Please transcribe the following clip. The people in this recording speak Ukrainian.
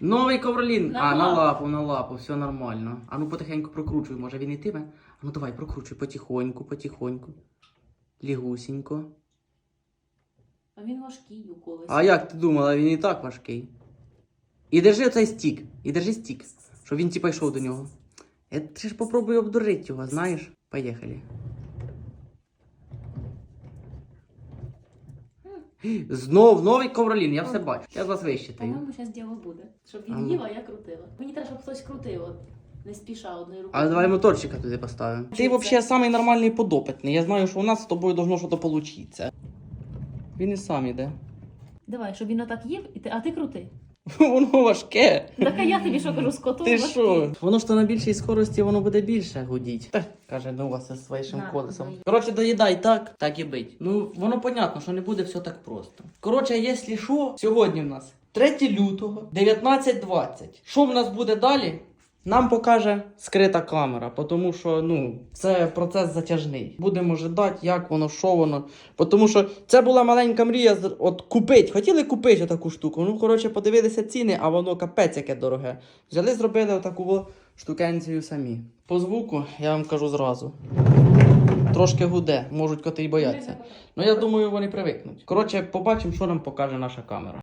Новий ковролін. На а, на лапу. лапу, на лапу, все нормально. А ну потихеньку прокручуй, може він ітиме. А ну давай, прокручуй потихоньку, потихоньку. Лігусінько. А він важкий у колесі. А як ти думала, він і так важкий. І держи оцей стік. І держи стік. Щоб він типа йшов до нього. Я ж попробуй обдурити його, знаєш? Поїхали. Знов новий ковролін, я все бачу. Я вас вищитаю. По-моєму, зараз діло буде. Щоб він їв, а я крутила. Мені треба, щоб хтось крутив, от. Не спіша одною рукою. Але давай моторчика туди поставимо. Ти взагалі самий нормальний подопитний. Я знаю, що у нас з тобою должно щось получитися. Він і сам іде. Давай, щоб він отак їв, і ти... а ти крути. Воно важке. Так а я тобі що кажу, скоту Ти що? Воно ж то на більшій скорості воно буде більше гудіть. Та, каже, ну у вас із своїм Да, колесом. дай. Коротше, доїдай так, так і бить. Ну, воно понятно, що не буде все так просто. Коротше, якщо що, сьогодні в нас 3 лютого, 19.20. Що в нас буде далі? Нам покаже скрита камера, тому що ну, це процес затяжний. Будемо ждати, як воно, що воно. Тому що це була маленька мрія от купить. Хотіли купити таку штуку. Ну, коротше, подивилися ціни, а воно капець яке дороге. Взяли, зробили отаку штукенцію самі. По звуку я вам кажу зразу. Трошки гуде, можуть коти й бояться. Ну я думаю, вони привикнуть. Коротше, побачимо, що нам покаже наша камера.